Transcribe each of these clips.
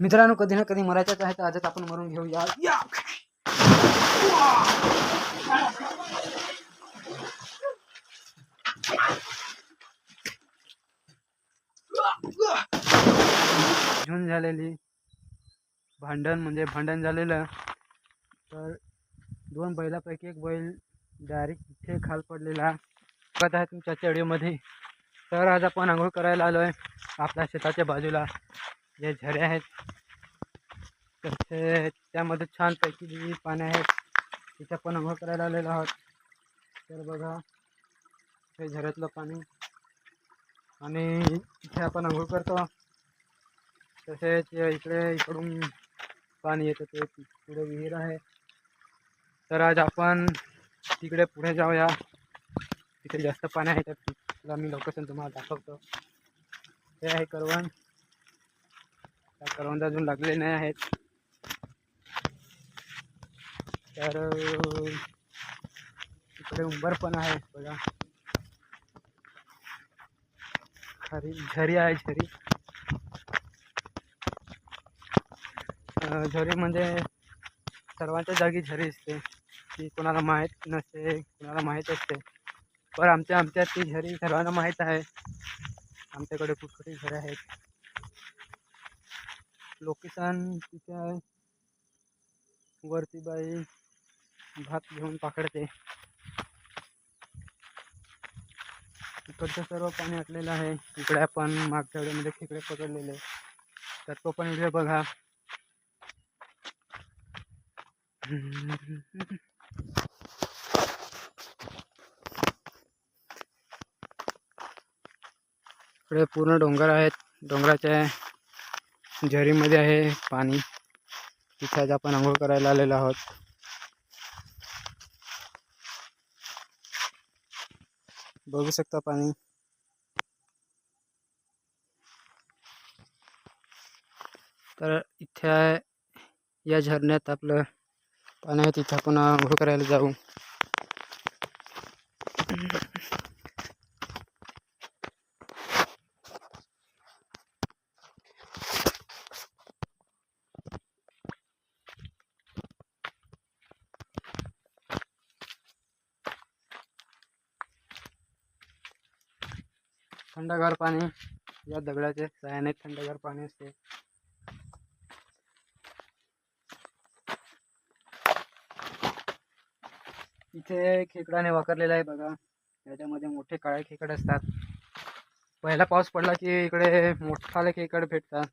मित्रांनो कधी ना कधी मरायचंच आहे तर आजच आपण मरून घेऊया. या! झुंज झालेली भांडण म्हणजे भांडण झालेलं. तर दोन बैलापैकी एक बैल डायरेक्ट इथे खाल पडलेला. बघत आहे तुमच्या चढीमध्ये तर आज आपण आंघोळ करायला आलो आहे आपल्या शेताच्या बाजूला. जे झरे आहेत. तसे त्यामध्ये छानपैकी पाणी आहेत तिथे आपण आंघोळ करायला आलेलो आहोत. तर बघा हे झऱ्यातलं पाणी. आणि इथे आपण आंघोळ करतो. तसेच इकडे इकडून पाणी येतं ते पुढे विहीर आहे. तर आज आपण तिकडे पुढे जाऊया. तिथे जास्त पाणी आहे तर मी लोकेशन तुम्हाला दाखवतो. हे आहे करवण. करवंद अजून लागलेले नाही आहेत. तर इकडे उंबर पण आहे बघा. खरी झरी आहे झरी. झरी म्हणजे सर्वांच्या जागी झरी असते. ती कोणाला माहीत नसते कोणाला माहीत असते. पण आमच्या आमच्या ती झरी सर्वांना माहीत आहे. आमच्याकडे कुठकुठे झरे आहेत. लोकेशन तिथे आहे वरती बाई भात घेऊन पाकडते इकडचं सर्व पाणी आटलेलं आहे. इकडे आपण मागच्या वेळेमध्ये खेकडे पकडलेले. तर तो पण व्हिडिओ बघा. इकडे पूर्ण डोंगर आहेत. डोंगराच्या झरीमध्ये आहे पाणी. तिथे आज आपण आंघोळ करायला आलेलो आहोत. बघू शकता पाणी. तर इथे या झरण्यात आपलं पाणी आहे तिथे आपण आंघोळ करायला जाऊ. थंडगार पाणी या दगडाचे सायाने थंडगार पाणी असते. इथे खेकडाने वाकरलेला आहे बघा. याच्यामध्ये मोठे काळे खेकड असतात. पहिला पाऊस पडला की इकडे मोठाले खेकड भेटतात.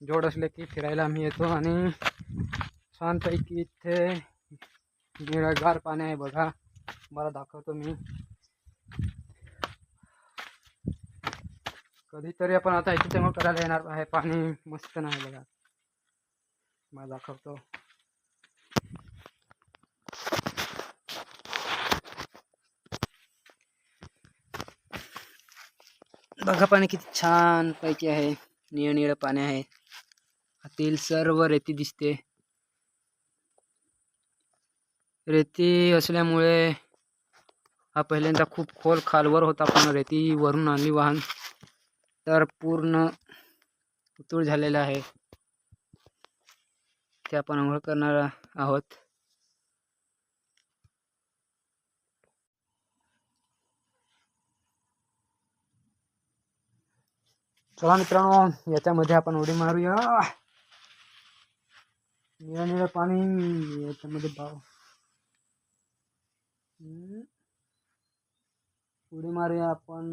जोड असले की फिरायला आम्ही येतो आणि छानपैकी इथे निळगार पाणी आहे बघा. मला दाखवतो मी. कधीतरी आपण आता इथे तेव्हा करायला येणार आहे. मस्त नाही बघा. मला दाखवतो. बघा पाणी किती छान पैकी आहे. निळ निळ पाणी आहे. आतील सर्व रेती दिसते. रेती असल्यामुळे हा पहिल्यांदा खूप खोल खालवर होता. पण रेती वरून आणली वाहन. तर पूर्ण उतूळ झालेला आहे. ते आपण आंघोळ करणार आहोत. चला मित्रांनो याच्यामध्ये आपण उडी मारूया. निळं निळं पाणी याच्यामध्ये भाव. उडी मारूया आपण.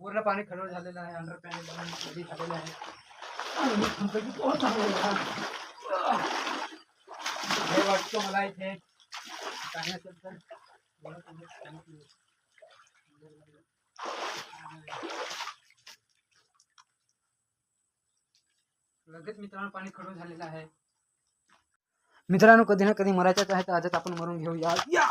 पूर्ण पाणी खडवळ झालेलं आहे अंडर पॅन झालेलं आहे आणि मी म्हणतो की पोहोच झालेला आहे. हे वाटतं मला इथे काही असेल तर मला तुम्ही सांगितलं. लगेच मित्रांनो पाणी खडू झालेलं आहे मित्रांनो कधी ना कधी मरायचंच आहे तर आजच आपण मरून घेऊया या!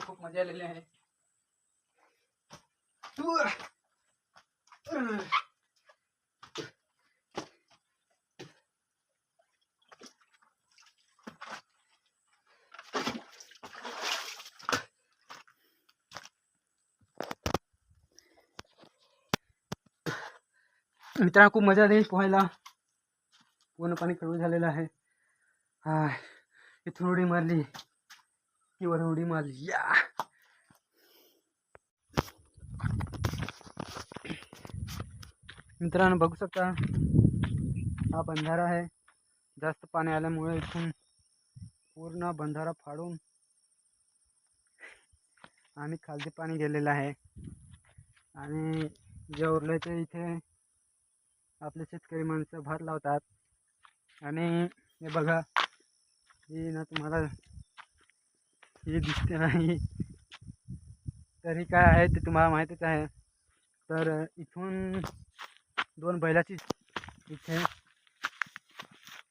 खूप मजा आलेली आहे मित्रांनो खूप मजा आली पोहायला. पूर्ण पाणी कडू झालेलं आहे. हा इथून उडी मारली. की उडी मारली. या मित्रांनो बघू शकता हा बंधारा आहे. जास्त पाणी आल्यामुळे इथून पूर्ण बंधारा फाडून आम्ही खालती पाणी गेलेलं आहे. आणि जे उरलं ते इथे आपले शेतकरी माणसं भात लावतात. आणि हे बघा ही ना तुम्हाला ही दिसते नाही. तरी काय आहे ते तुम्हाला माहीतच आहे. तर इथून दोन बैलाची आहे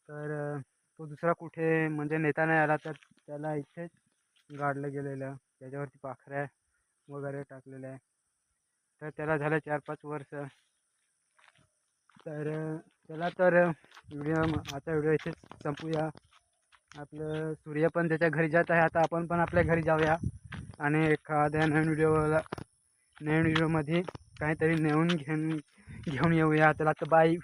तर तो दुसरा कुठे म्हणजे नेता नाही आला तर त्याला इथेच गाडलं गेलेलं. त्याच्यावरती पाखऱ्या वगैरे टाकलेल्या आहे. तर त्याला झालं चार पाच वर्ष. तर चला तर व्हिडिओ आता व्हिडिओ इथेच संपूया. आपलं सूर्य पण त्याच्या घरी जात आहे. आता आपण पण आपल्या घरी जाऊया. आणि एखाद्या नवीन व्हिडिओला नवीन व्हिडिओमध्ये काहीतरी नेऊन घेऊन घेऊन येऊया त्याला तर बाय